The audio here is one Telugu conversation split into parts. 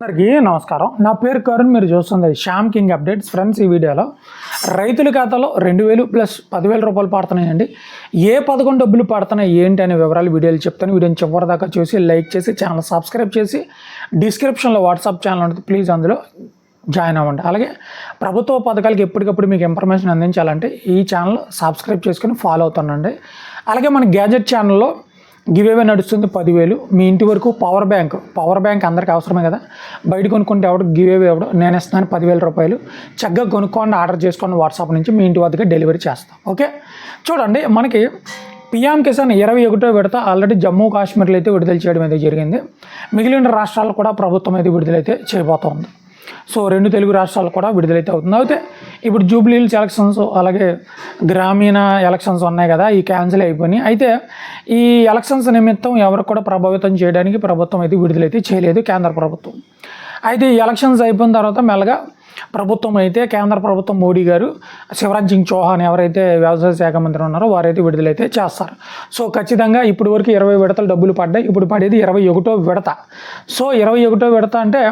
అందరికీ నమస్కారం. నా పేరు కరుణ్ మీరు చూస్తుంది శ్యామ్ కింగ్ అప్డేట్స్. ఫ్రెండ్స్ ఈ వీడియోలో రైతుల ఖాతాలో రెండు వేలు ప్లస్ పదివేల రూపాయలు పడుతున్నాయండి. ఏ పథకం డబ్బులు పడుతున్నాయి ఏంటి అనే వివరాలు వీడియోలు చెప్తాను. వీడియోని చివరి దాకా చూసి లైక్ చేసి ఛానల్ సబ్స్క్రైబ్ చేసి డిస్క్రిప్షన్లో వాట్సాప్ ఛానల్ ఉంటుంది. ప్లీజ్ అందులో జాయిన్ అవ్వండి. అలాగే ప్రభుత్వ పథకాలకి ఎప్పటికప్పుడు మీకు ఇన్ఫర్మేషన్ అందించాలంటే ఈ ఛానల్ సబ్స్క్రైబ్ చేసుకుని ఫాలో అవుతానండి అలాగే మన గ్యాజెట్ ఛానల్లో గివేవే నడుస్తుంది పదివేలు. మీ ఇంటి వరకు పవర్ బ్యాంక్ పవర్ బ్యాంక్ అందరికీ అవసరమే కదా. బయట కొనుక్కుంటే ఎవడు గివేవే ఎవడు నేను ఇస్తున్నాను పదివేల రూపాయలు. చక్కగా కొనుక్కోండి ఆర్డర్ చేసుకోండి వాట్సాప్ నుంచి మీ ఇంటి వద్దకే డెలివరీ చేస్తాం. ఓకే? చూడండి మనకి పిఎం కిసాన్ ఇరవై ఒకటో విడత ఆల్రెడీ జమ్మూ కాశ్మీర్లో అయితే విడుదల చేయడం అయితే జరిగింది. మిగిలిన రాష్ట్రాలు కూడా ప్రభుత్వం అయితే విడుదలైతే చేయబోతోంది. సో రెండు తెలుగు రాష్ట్రాలు కూడా విడుదలైతే అవుతుంది అయితే ఇప్పుడు జూబ్లీల్స్ ఎలక్షన్స్ అలాగే గ్రామీణ ఎలక్షన్స్ ఉన్నాయి కదా ఈ క్యాన్సిల్ అయిపోయినాయి. అయితే ఈ ఎలక్షన్స్ నిమిత్తం ఎవరికి కూడా ప్రభావితం చేయడానికి ప్రభుత్వం అయితే విడుదలైతే చేయలేదు కేంద్ర ప్రభుత్వం. అయితే ఈ ఎలక్షన్స్ అయిపోయిన తర్వాత మెల్లగా ప్రభుత్వం అయితే కేంద్ర ప్రభుత్వం మోడీ గారు శివరాజ్ సింగ్ చౌహాన్ ఎవరైతే వ్యవసాయ శాఖ మంత్రి ఉన్నారో వారైతే విడుదలైతే చేస్తారు. సో ఖచ్చితంగా ఇప్పటి వరకు ఇరవై విడతలు డబ్బులు పడ్డాయి. ఇప్పుడు పడేది ఇరవై ఒకటో విడత. సో ఇరవై ఒకటో విడత అంటే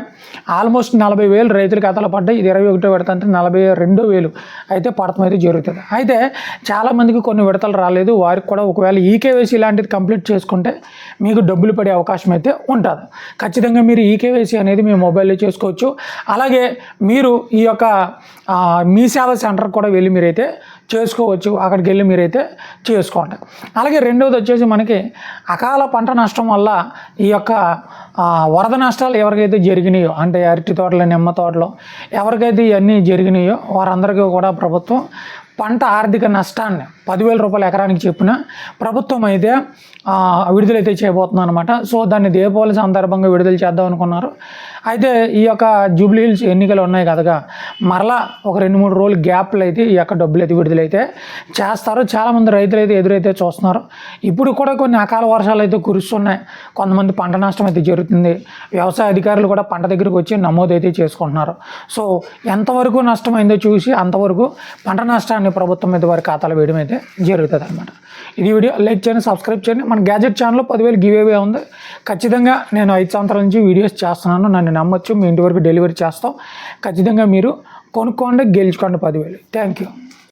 ఆల్మోస్ట్ నలభై వేలు రైతుల ఖాతాలో పడ్డాయి. ఇది ఇరవై ఒకటో విడత అంటే నలభై రెండో వేలు అయితే పడతం అయితే జరుగుతుంది. అయితే చాలామందికి కొన్ని విడతలు రాలేదు. వారికి కూడా ఒకవేళ ఈకేవైసీ లాంటిది కంప్లీట్ చేసుకుంటే మీకు డబ్బులు పడే అవకాశం అయితే ఉంటుంది. ఖచ్చితంగా మీరు ఈకేవైసీ అనేది మీ మొబైల్లో చేసుకోవచ్చు. అలాగే మీరు ఈ యొక్క మీ సేవ సెంటర్కి కూడా వెళ్ళి మీరైతే చేసుకోవచ్చు. అక్కడికి వెళ్ళి మీరైతే చేసుకోండి. అలాగే రెండవది వచ్చేసి మనకి అకాల పంట నష్టం వల్ల ఈ యొక్క వరద నష్టాలు ఎవరికైతే జరిగినాయో అంటే అరటి తోటలు నిమ్మ తోటలు ఎవరికైతే ఇవన్నీ జరిగినాయో వారందరికీ కూడా ప్రభుత్వం పంట ఆర్థిక నష్టాన్ని పదివేల రూపాయల ఎకరానికి చెప్పిన ప్రభుత్వం అయితే విడుదల విడుదలైతే చేయబోతుంది అనమాట సో దాన్ని దీపావళి సందర్భంగా విడుదల చేద్దాం అనుకున్నారు. అయితే ఈ యొక్క జూబ్లీ హిల్స్ ఎన్నికలు ఉన్నాయి కదా మరలా ఒక రెండు మూడు రోజులు గ్యాప్లు అయితే ఈ యొక్క డబ్బులు అయితే విడుదలైతే చేస్తారు. చాలామంది రైతులు అయితే ఎదురైతే చూస్తున్నారు. ఇప్పుడు కూడా కొన్ని అకాల వర్షాలు అయితే కురుస్తున్నాయి. కొంతమంది పంట నష్టం అయితే జరుగుతుంది. వ్యవసాయ అధికారులు కూడా పంట దగ్గరికి వచ్చి నమోదు అయితే చేసుకుంటున్నారు. సో ఎంతవరకు నష్టమైందో చూసి అంతవరకు పంట నష్టాన్ని ప్రభుత్వం మీద వారి ఖాతాలో వేయడం అయితే జరుగుతుంది అనమాట ఇది వీడియో లైక్ చేయండి సబ్స్క్రైబ్ చేయండి. మన గ్యాజెట్ ఛానల్లో పదివేలు గివ్ అవే ఉంది. ఖచ్చితంగా నేను ఐదు సంవత్సరాల నుంచి వీడియోస్ చేస్తున్నాను. నన్ను నమ్మొచ్చు. మీ ఇంటి వరకు డెలివరీ చేస్తాం. ఖచ్చితంగా మీరు కొనుక్కోండి గెలుచుకోండి పదివేలు. Thank you